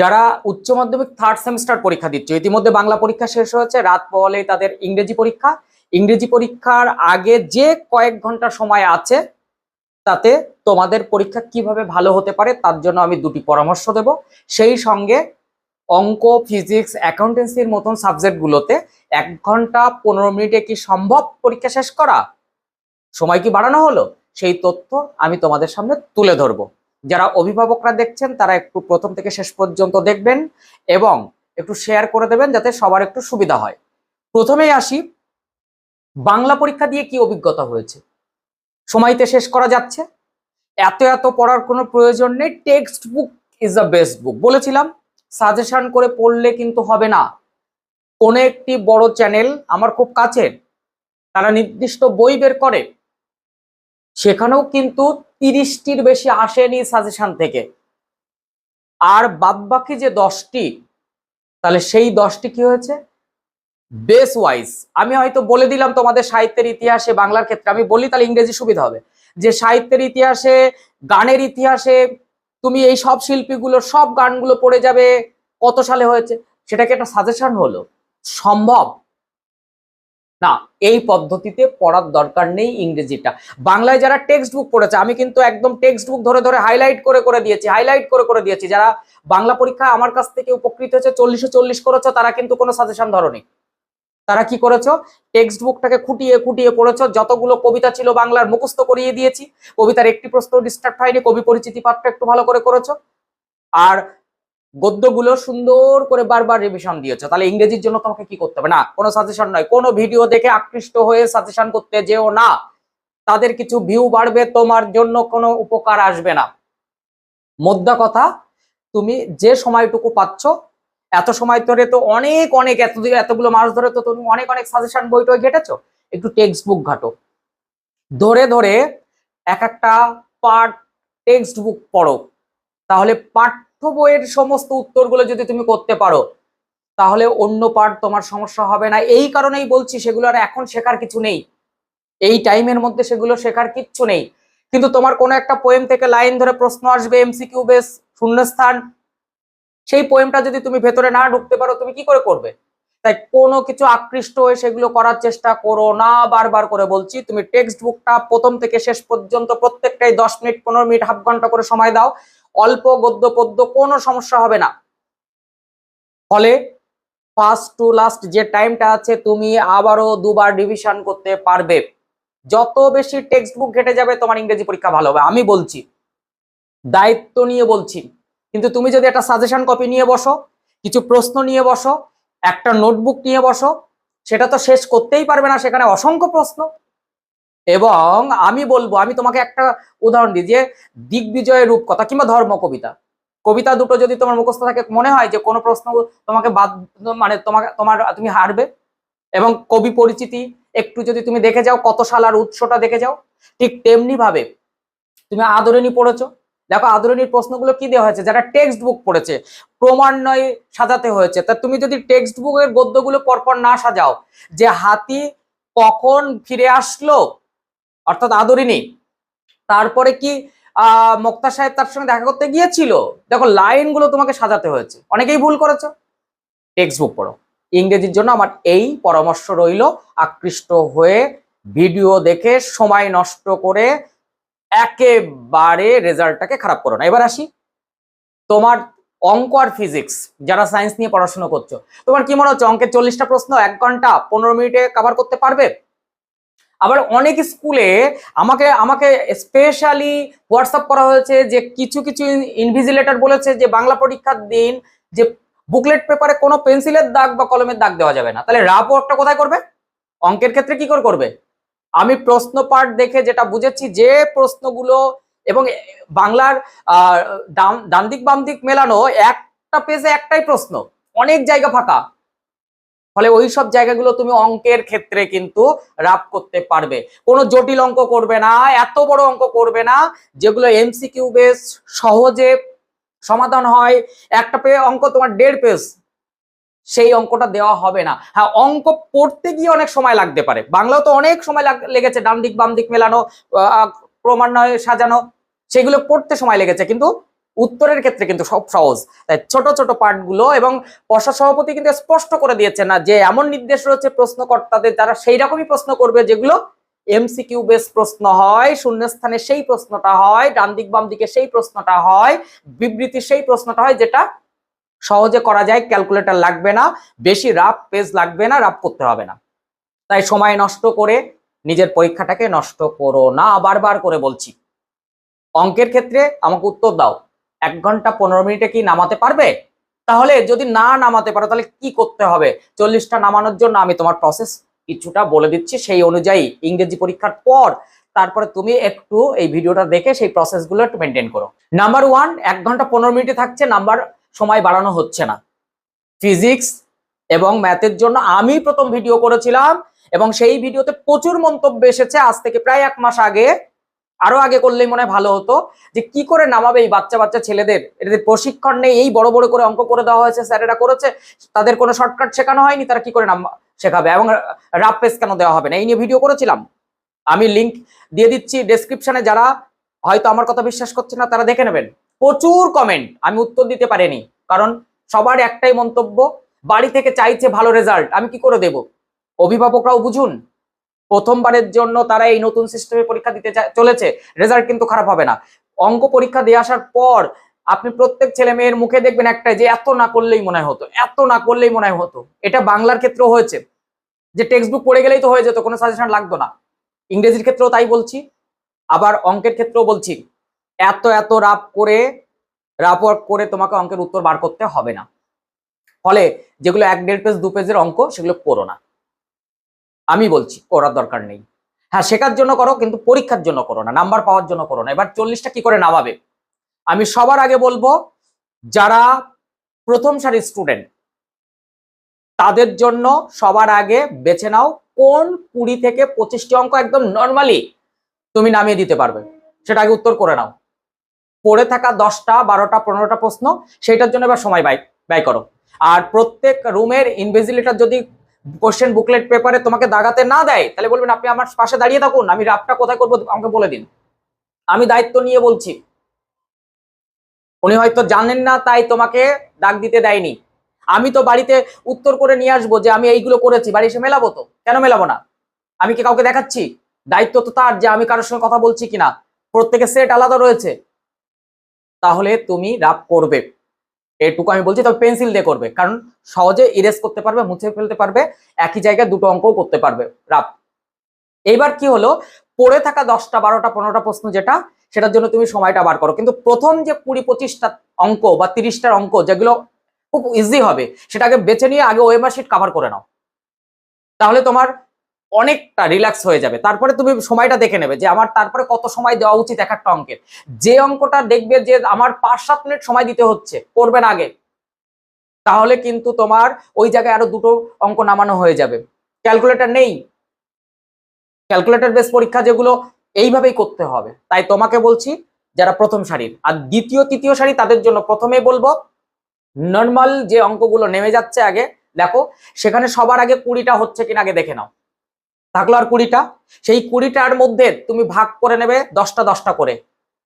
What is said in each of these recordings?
যারা উচ্চ মাধ্যমিক থার্ড সেমিস্টার পরীক্ষা দিচ্ছে, ইতিমধ্যে বাংলা পরীক্ষা শেষ হয়েছে, রাত পহলে তাদের ইংরেজি পরীক্ষা। ইংরেজি পরীক্ষার আগে যে কয়েক ঘণ্টা সময় আছে, তাতে তোমাদের পরীক্ষা কীভাবে ভালো হতে পারে, তার জন্য আমি দুটি পরামর্শ দেব। সেই সঙ্গে অঙ্ক ফিজিক্স অ্যাকাউন্টেন্সির মতন সাবজেক্টগুলোতে এক ঘণ্টা পনেরো মিনিটে কি সম্ভব পরীক্ষা শেষ করা? সময় কি বাড়ানো হলো? সেই তথ্য আমি তোমাদের সামনে তুলে ধরবো। যারা অভিভাবকরা দেখছেন, তারা একটু প্রথম থেকে শেষ পর্যন্ত দেখবেন এবং একটু শেয়ার করে দেবেন যাতে সবার একটু সুবিধা হয়। প্রথমেই আসি, বাংলা পরীক্ষা দিয়ে কি অভিজ্ঞতা হয়েছে? সময়তে শেষ করা যাচ্ছে, এত এত পড়ার কোনো প্রয়োজন নেই text book is the best book বলেছিলাম সাজেশন করে পড়লে কিন্তু হবে না। কোনো একটি বড় চ্যানেল আমার খুব কাছের, তারা নির্দিষ্ট বই বের করে, সেখানেও কিন্তু তিরিশটির বেশি আসেনি সাজেশন থেকে। আর বাদবাকি যে দশটি, তাহলে সেই দশটি কি হয়েছে? বেস ওয়াইজ আমি হয়তো বলে দিলাম তোমাদের সাহিত্যের ইতিহাসে, বাংলার ক্ষেত্রে, আমি বলি তাহলে ইংরেজি সুবিধা হবে। যে সাহিত্যের ইতিহাসে, গানের ইতিহাসে, তুমি এই সব শিল্পীগুলোর সব গানগুলো পড়ে যাবে, কত সালে হয়েছে? সেটাকে একটা সাজেশন হলো। সম্ভব? না, এই পদ্ধতিতে পড়ার দরকার নেই ইংরেজিটা। বাংলায় যারা টেক্সট বুক পড়েছে, আমি কিন্তু একদম টেক্সট বুক ধরে ধরে হাইলাইট করে করে দিয়েছি হাইলাইট করে করে দিয়েছি। যারা বাংলা পরীক্ষা আমার কাছ থেকে উপকৃত হয়েছে, চল্লিশে চল্লিশ করেছ, তারা কিন্তু কোনো সাজেশন ধরনি। তারা কি করেছ? টেক্সট বুকটাকে খুঁটিয়ে খুঁটিয়ে পড়েছো, যতগুলো কবিতা ছিল বাংলার মুখস্থ করিয়ে দিয়েছি। কবিতার একটি প্রশ্ন ডিস্টার্ব হয়নি, কবি পরিচিতি পাঠটা একটু ভালো করে করেছ। আর গদ্যগুলো সুন্দর করে বারবার রিভিশন দিয়েছ। তাহলে ইংরেজির জন্য তোমাকে কি করতে হবে? না, কোনো সাজেশন নয়। কোনো ভিডিও দেখে আকৃষ্ট হয়ে সাজেশন করতে যেও না। তাদের কিছু ভিউ বাড়বে, তোমার জন্য কোনো উপকার আসবে না। মোদ্দা কথা, তুমি যে সময়টুকু পাচ্ছ, এত সময় ধরে তো অনেক অনেক, এত এতগুলো মাস ধরে তো তুমি অনেক অনেক সাজেশন বইটই ঘেটেছো। একটু টেক্সট বুক ঘাটো। ধরে ধরে এক একটা পার্ট টেক্সট বুক পড়ো। তাহলে পাঠ্য বইয়ের সমস্ত উত্তরগুলো যদি তুমি করতে পারো, তাহলে অন্য পার্ট তোমার সমস্যা হবে না। এই কারণেই বলছি সেগুলো আর এখন শেখার কিছু নেই। এই টাইমের মধ্যে সেগুলো শেখার কিচ্ছু নেই। কিন্তু তোমার কোনো একটা পোয়েম থেকে লাইন ধরে প্রশ্ন আসবে এমসিকিউ বেস শূন্যস্থান, সেই পোয়েমটা যদি তুমি ভেতরে না ঢুকতে পারো, তুমি কি করে করবে? তাই কোনো কিছু আকৃষ্ট হয়ে সেগুলো করার চেষ্টা করো না। বারবার করে বলছি, তুমি টেক্সট বুকটা প্রথম থেকে শেষ পর্যন্ত প্রত্যেকটাই দশ মিনিট, পনেরো মিনিট হাফ ঘণ্টা করে সময় দাও। অল্প, গদ্য, পদ্য কোনো সমস্যা হবে না। ফলে ফার্স্ট টু লাস্ট যে টাইমটা আছে, তুমি আবারও দুবার রিভিশন করতে পারবে। যত বেশি টেক্সট বুক ঘেটে যাবে, তোমার ইংরেজি পরীক্ষা ভালো হবে। আমি বলছি, দায়িত্ব নিয়ে বলছি। কিন্তু তুমি যদি একটা সাজেশন কপি নিয়ে বসো, কিছু প্রশ্ন নিয়ে বসো, একটা নোটবুক নিয়ে বসো, সেটা তো শেষ করতেই পারবে না সেখানে অসংখ্য প্রশ্ন। এবং আমি বলব, আমি তোমাকে একটা উদাহরণ দিই যে দিগ্বিজয়ের রূপকথা কিংবা ধর্ম কবিতা। কবিতা দুটো যদি তোমার মুখস্থ থাকে, মনে হয় যে কোনো প্রশ্ন তোমাকে বাদ মানে তোমাকে, তোমার, তুমি হারবে। এবং কবি পরিচিতি, একটু যদি তুমি দেখে যাও, কত সাল আর উৎসটা দেখে যাও, ঠিক তেমনি ভাবে তুমি আদরণী পড়েছো। দেখো, আদরণীর প্রশ্নগুলো কি দেওয়া হয়েছে? যারা টেক্সট বুক পড়েছে, ক্রমান্বয়ে সাজাতে হয়েছে। তা তুমি যদি টেক্সট বুকের গদ্যগুলো পরপর না সাজাও, যে হাতি কখন ফিরে আসলো অর্থাৎ আদরিনী তারপরে কি মোক্তা সাহেব তার সঙ্গে দেখা করতে গিয়েছিল? দেখো, লাইনগুলো তোমাকে সাজাতে হয়েছে। অনেকেই ভুল করেছ। টেক্সট বুক পড়ো। ইংরেজির জন্য আমার এই পরামর্শ রইল, আকৃষ্ট হয়ে ভিডিও দেখে সময় নষ্ট করে একেবারে রেজাল্টটাকে খারাপ করো না। এবার আসি। তোমার অঙ্ক আর ফিজিক্স যারা সায়েন্স নিয়ে পড়াশোনা করছ, তোমার কি মনে হচ্ছে, অঙ্কের চল্লিশটা প্রশ্ন এক ঘণ্টা পনেরো মিনিটে কভার করতে পারবে? আবার অনেক স্কুলে আমাকে আমাকে স্পেশালি হোয়াটসঅ্যাপ করা হয়েছে যে কিছু কিছু ইনভিজিলেটর বলেছে যে বাংলা পরীক্ষার দিন যে বুকলেট পেপারে কোনো পেন্সিলের দাগ বা কলমের দাগ দেওয়া যাবে না। তাহলে রাফ ওয়ার্কটা কোথায় করবে? অঙ্কের ক্ষেত্রে কি করে করবে? আমি প্রশ্ন পাঠ দেখে যেটা বুঝেছি যে প্রশ্নগুলো এবং বাংলার ডান দিক বাম দিক মেলানো একটা পেজে একটাই প্রশ্ন। অনেক জায়গা ফাঁকা। ফলে ওই সব জায়গাগুলো তুমি অঙ্কের ক্ষেত্রে কিন্তু রাপ করতে পারবে। কোনো জটিল অঙ্ক করবে না, এত বড় অঙ্ক করবে না, যেগুলো এমসিকিউ বেস সহজে সমাধান হয়। একটা পে অঙ্ক তোমার দেড় পেজ, সেই অঙ্কটা দেওয়া হবে না। হ্যাঁ অঙ্ক পড়তে গিয়ে অনেক সময় লাগতে পারে। বাংলাও তো অনেক সময় লেগেছে, ডান দিক বাম দিক মেলানো ক্রমান্বয়ে সাজানো, সেগুলো পড়তে সময় লেগেছে। কিন্তু উত্তরের ক্ষেত্রে কিন্তু সব সহজ। তাই ছোট ছোট পার্টগুলো এবং পর্ষদ সভাপতি কিন্তু স্পষ্ট করে দিয়েছে না যে এমন নির্দেশ রয়েছে প্রশ্নকর্তাদের, যারা সেই রকমই প্রশ্ন করবে যেগুলো এমসিকিউ বেস প্রশ্ন হয়, শূন্যস্থানে সেই প্রশ্নটা হয় ডান দিক বাম দিকে সেই প্রশ্নটা হয়, বিবৃতি সেই প্রশ্নটা হয়, যেটা সহজে করা যায়, ক্যালকুলেটর লাগবে না, বেশি রাফ পেজ লাগবে না, রাফ করতে হবে না। তাই সময় নষ্ট করে নিজের পরীক্ষাটাকে নষ্ট করো না, বারবার করে বলছি। অঙ্কের ক্ষেত্রে আমাকে উত্তর দাও। এক ঘণ্টা পনেরো মিনিটে কি নামাতে পারবে? তাহলে যদি না নামাতে পারো, তাহলে কি করতে হবে? চল্লিশটা নামানোর জন্য আমি তোমার প্রসেস কিছুটা বলে দিচ্ছি। সেই অনুযায়ী ইংরেজি পরীক্ষার পর তারপরে তুমি একটু এই ভিডিওটা দেখে সেই প্রসেসগুলো একটু মেনটেন করো। নাম্বার ওয়ান এক ঘণ্টা পনেরো মিনিটে থাকছে, নাম্বার সময় বাড়ানো হচ্ছে না। ফিজিক্স এবং ম্যাথের জন্য আমি প্রথম ভিডিও করেছিলাম এবং সেই ভিডিওতে প্রচুর মন্তব্য এসেছে। আজ থেকে প্রায় এক মাস আগে আরও আগে করলেই মনে হয় ভালো হতো, যে কি করে নামাবে এই বাচ্চা বাচ্চা ছেলেদের? এদের প্রশিক্ষণ নেই, এই বড় বড় করে অঙ্ক করে দেওয়া হয়েছে স্যারেরা করেছে, তাদের কোনো শর্টকাট শেখানো হয়নি, তারা কি করে নাম, শেখাবে? এবং রাফ পেজ কেন দেওয়া হবে না? এই নিয়ে ভিডিও করেছিলাম। আমি লিংক দিয়ে দিচ্ছি ডেসক্রিপশনে যারা হয়তো আমার কথা বিশ্বাস করছে না, তারা দেখে নেবেন। প্রচুর কমেন্ট আমি উত্তর দিতে পারিনি, কারণ সবার একটাই মন্তব্য, বাড়ি থেকে চাইছে ভালো রেজাল্ট আমি কি করে দেব? অভিভাবকরাও বুঝুন। প্রথমবারের জন্য তারা এই নতুন সিস্টেমে পরীক্ষা দিতে চলেছে। রেজাল্ট কিন্তু খারাপ হবে না। অঙ্ক পরীক্ষা দিয়ে আসার পর আপনি প্রত্যেক ছেলে মেয়ের মুখে দেখবেন একটাই যে, এত না করলেই মনে হতো, এত না করলেই মনে হতো। এটা বাংলার ক্ষেত্রেও হয়েছে। যে টেক্সট বুক পড়ে গেলেই তো হয়ে যেত, কোনো সাজেশন লাগতো না। ইংরেজির ক্ষেত্রেও তাই বলছি। আবার অঙ্কের ক্ষেত্রেও বলছি, এত এত রাপ করে রাপ ওয়ার্ক করে তোমাকে অঙ্কের উত্তর বার করতে হবে না। ফলে যেগুলো এক দেড় পেজ দু, পেজের অঙ্ক, সেগুলো করো না। আমি বলছি করার দরকার নেই। হ্যাঁ শেখার জন্য করো, কিন্তু পরীক্ষার জন্য করো না, নাম্বার পাওয়ার জন্য করো না। এবার চল্লিশটা কি করে নামাবে? আমি সবার আগে বলব, যারা প্রথম সারির স্টুডেন্ট তাদের জন্য সবার আগে বেছে নাও কোন কুড়ি থেকে পঁচিশটি অঙ্ক একদম নর্মালি তুমি নামিয়ে দিতে পারবে। সেটা আগে উত্তর করে নাও। পড়ে থাকা দশটা, বারোটা, পনেরোটা প্রশ্ন সেটার জন্য এবার সময় ব্যয় ব্যয় করো। আর প্রত্যেক রুমের ইনভিজিলেটর যদি কোশ্চেন বুকলেট পেপারে তোমাকে দাগাতে না দেয়, তাহলে বলবেন আপনি আমার পাশে দাঁড়িয়ে থাকুন, আমি রাফটা কোথায় করব আমাকে বলে দিন। আমি দায়িত্ব নিয়ে বলছি। উনি হয়তো জানেন না, তাই তোমাকে ডাক দিতে দেয়নি। আমি তো বাড়িতে উত্তর করে নিয়ে আসব যে আমি এইগুলো করেছি, বাড়ি এসে মেলাবো তো? কেন মেলাবো না? আমি কি কাউকে দেখাচ্ছি? দায়িত্ব তো তার যে আমি কারোর সঙ্গে কথা বলছি কিনা। প্রত্যেকের সেট আলাদা রয়েছে। তাহলে তুমি রাপ করবে। এটুকু আমি বলছি, তবে পেন্সিল দিয়ে করবে। কারণ সহজে ইরেজ করতে পারবে, মুছে ফেলতে পারবে, একই জায়গায় দুটো অঙ্কও করতে পারবে। রাপ এইবার কি হলো? পড়ে থাকা দশটা, বারোটা, পনেরোটা প্রশ্ন যেটা, সেটার জন্য তুমি সময়টা বার করো। কিন্তু প্রথম যে কুড়ি, পঁচিশটা অঙ্ক বা তিরিশটার অঙ্ক, যেগুলো খুব ইজি হবে, সেটাকে বেছে নিয়ে আগে ওয়েমার শিট কাভার করে নাও। তাহলে তোমার অনেকটা রিল্যাক্স হয়ে যাবে। তারপরে তুমি সময়টা দেখে নেবে যে আমার তারপরে কত সময় দেওয়া উচিত এক একটা অঙ্কের। যে অঙ্কটা দেখবে যে আমার পাঁচ সাত মিনিট সময় দিতে হচ্ছে করবেন আগে, তাহলে কিন্তু তোমার ওই জায়গায় আরও দুটো অঙ্ক নামানো হয়ে যাবে। ক্যালকুলেটর নেই। ক্যালকুলেটর বেস পরীক্ষা যেগুলো এইভাবেই করতে হবে। তাই তোমাকে বলছি, যারা প্রথম সারির, আর দ্বিতীয়, তৃতীয় সারি তাদের জন্য প্রথমে বলব নর্মাল যে অঙ্কগুলো নেমে যাচ্ছে আগে, দেখো, সেখানে সবার আগে কুড়িটা হচ্ছে কিনা আগে দেখে নাও। থাকল আর কুড়িটা। সেই কুড়িটার মধ্যে তুমি ভাগ করে নেবে দশটা দশটা করে।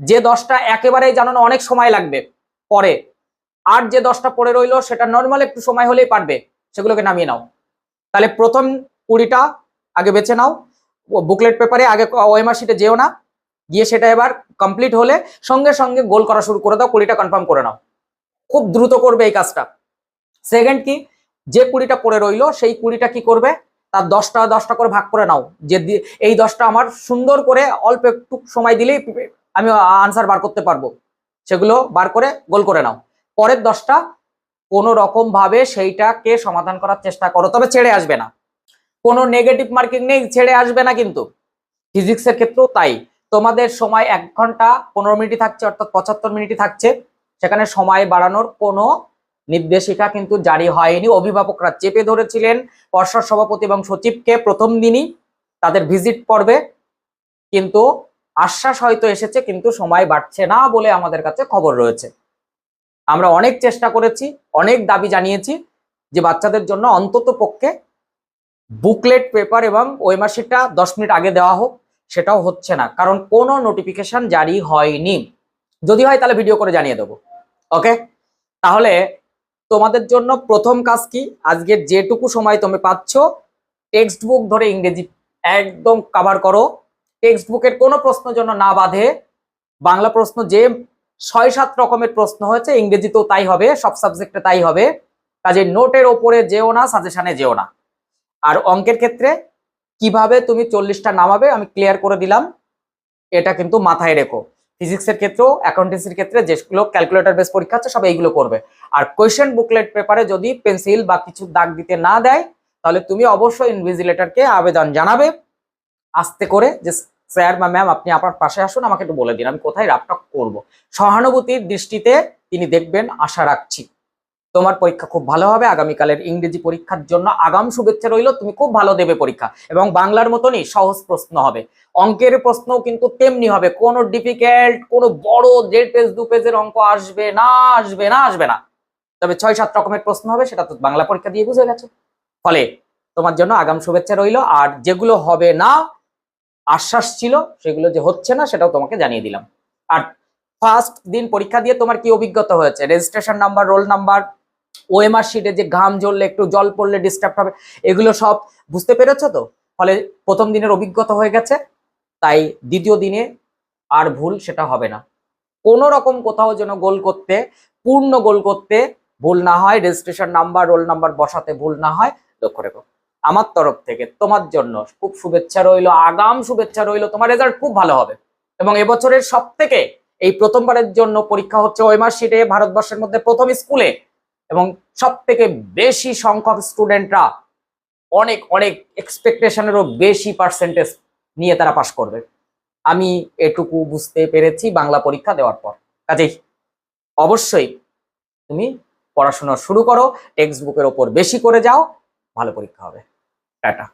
যে দশটা একেবারেই জানো না, অনেক সময় লাগবে পরে। আর যে দশটা পড়ে রইল, সেটা নর্মাল একটু সময় হলেই পারবে। সেগুলোকে নামিয়ে নাও। তাহলে প্রথম কুড়িটা আগে বেছে নাও। বুকলেট পেপারে আগে ওএমআর শিটে যেও না। গিয়ে সেটা এবার কমপ্লিট হলে সঙ্গে সঙ্গে গোল করা শুরু করে দাও, কুড়িটা কনফার্ম করে নাও। খুব দ্রুত করবে এই কাজটা। সেকেন্ড কি? যে কুড়িটা পড়ে রইল, সেই কুড়িটা কি করবে? তার দশটা দশটা করে ভাগ করে নাও। যে এই দশটা আমার সুন্দর করে অল্প একটু সময় দিলেই আমি আনসার বার করতে পারব। সেগুলো বার করে গোল করে নাও। পরের দশটা কোনো রকম ভাবে সেইটাকে সমাধান করার চেষ্টা করো, তবে ছেড়ে আসবে না। কোনো নেগেটিভ মার্কিং নেই, ছেড়ে আসবে না কিন্তু। ফিজিক্সের ক্ষেত্রেও তাই। তোমাদের সময় এক ঘণ্টা পনেরো মিনিটই থাকছে, অর্থাৎ পঁচাত্তর মিনিটই থাকছে। সেখানে সময় বাড়ানোর কোনো নির্দেশিকা কিন্তু জারি হয়নি। অভিভাবকরা চেপে ধরেছিলেন। পর্ষদ সভাপতি এবং সচিবকে প্রথম দিনই তাদের ভিজিট পর্বে। কিন্তু আশ্বাস হয়তো এসেছে, কিন্তু সময় বাড়ছে না বলে আমাদের কাছে খবর রয়েছে। আমরা অনেক চেষ্টা করেছি, অনেক দাবি জানিয়েছি যে বাচ্চাদের জন্য অন্তত পক্ষে বুকলেট পেপার এবং ওয়েমার্কশিটটা দশ মিনিট আগে দেওয়া হোক, সেটাও হচ্ছে না। কারণ কোনো নোটিফিকেশন জারি হয়নি। যদি হয় তাহলে ভিডিও করে জানিয়ে দেবো। ওকে? তাহলে তোমাদের জন্য প্রথম কাজ কি? আজকের যেটুকু সময় তুমি পাচ্ছ টেক্সট বুক ধরে ইংরেজি একদম কাভার করো। টেক্সট বুকের কোনো প্রশ্ন জন্য না বাঁধে। বাংলা প্রশ্ন যে ছয় সাত রকমের প্রশ্ন হয়েছে, ইংরেজিতেও তাই হবে, সব সাবজেক্টে তাই হবে। কাজে নোটের ওপরে যেও না সাজেশানে যেও না। আর অঙ্কের ক্ষেত্রে কীভাবে তুমি চল্লিশটা নামাবে আমি ক্লিয়ার করে দিলাম। এটা কিন্তু মাথায় রেখো। ফিজিক্সের ক্ষেত্রেও অ্যাকাউন্টেন্সির ক্ষেত্রে যেগুলো ক্যালকুলেটর বেস পরীক্ষা আছে, সব এইগুলো করবে। আর কোয়েশ্চেন বুকলেট পেপারে যদি পেন্সিল বা কিছু দাগ দিতে না দেয়, তাহলে তুমি অবশ্যই ইনভিজিলেটরকে আবেদন জানাবে। আস্তে করে যে স্যার বা ম্যাম আপনি আপনার পাশে আসুন, আমাকে একটু বলে দিন, আমি কোথায় রাপটক করব? সহানুভূতির দৃষ্টিতে তিনি দেখবেন, আশা রাখছি। তোমার পরীক্ষা খুব ভালো হবে, আগামীকালের ইংরেজি পরীক্ষার জন্য আগাম শুভেচ্ছা রইল, তুমি খুব ভালো দেবে পরীক্ষা। এবং বাংলার মতনই সহজ প্রশ্ন হবে। অঙ্কের প্রশ্নও কিন্তু তেমনি হবে, কোনো ডিফিকাল্ট কোনো বড় যে পেজ দু পেজের অঙ্ক আসবে না আসবে না আসবে না। তবে ছয়, সাত রকমের প্রশ্ন হবে, সেটা তো বাংলা পরীক্ষা দিয়ে বুঝে গেছো। ফলে তোমার জন্য আগাম শুভেচ্ছা রইল, আর যেগুলো হবে না, আশ্বাস ছিল, সেগুলো যে হচ্ছে না, সেটাও তোমাকে জানিয়ে দিলাম। আর ফার্স্ট দিন পরীক্ষা দিয়ে তোমার কি অভিজ্ঞতা হয়েছে? Registration number roll number OMR শিটে যে ঘাম ঝরলে, একটু জল পড়লে ডিস্টার্ব হবে, এগুলো সব বুঝতে পেরেছ তো? ফলে প্রথম দিনের অভিজ্ঞতা হয়ে গেছে, তাই দ্বিতীয় দিনে আর ভুল সেটা হবে না। কোনো রকম কোথাও যেন গোল করতে, পূর্ণ গোল করতে ভুল না হয় রেজিস্ট্রেশন নাম্বার রোল নাম্বার বসাতে ভুল না হয়, লক্ষ্য রেখো। আমার তরফ থেকে তোমার জন্য খুব শুভেচ্ছা রইল, আগাম শুভেচ্ছা রইল, তোমার রেজাল্ট খুব ভালো হবে। এবং এবছরের সব থেকে এই প্রথমবারের জন্য পরীক্ষা হচ্ছে ওয়েমার শিটে ভারতবর্ষের মধ্যে প্রথম স্কুলে এবং সব থেকে বেশি সংখ্যক স্টুডেন্টরা অনেক অনেক এক্সপেকটেশনেরও বেশি পার্সেন্টেজ নিয়ে তারা পাশ করবে। আমি এটুকু বুঝতে পেরেছি বাংলা পরীক্ষা দেওয়ার পর। কাজেই অবশ্যই তুমি পড়াশোনা শুরু করো টেক্সট বুকের ওপর বেশি করে যাও, ভালো পরীক্ষা হবে। টাটা।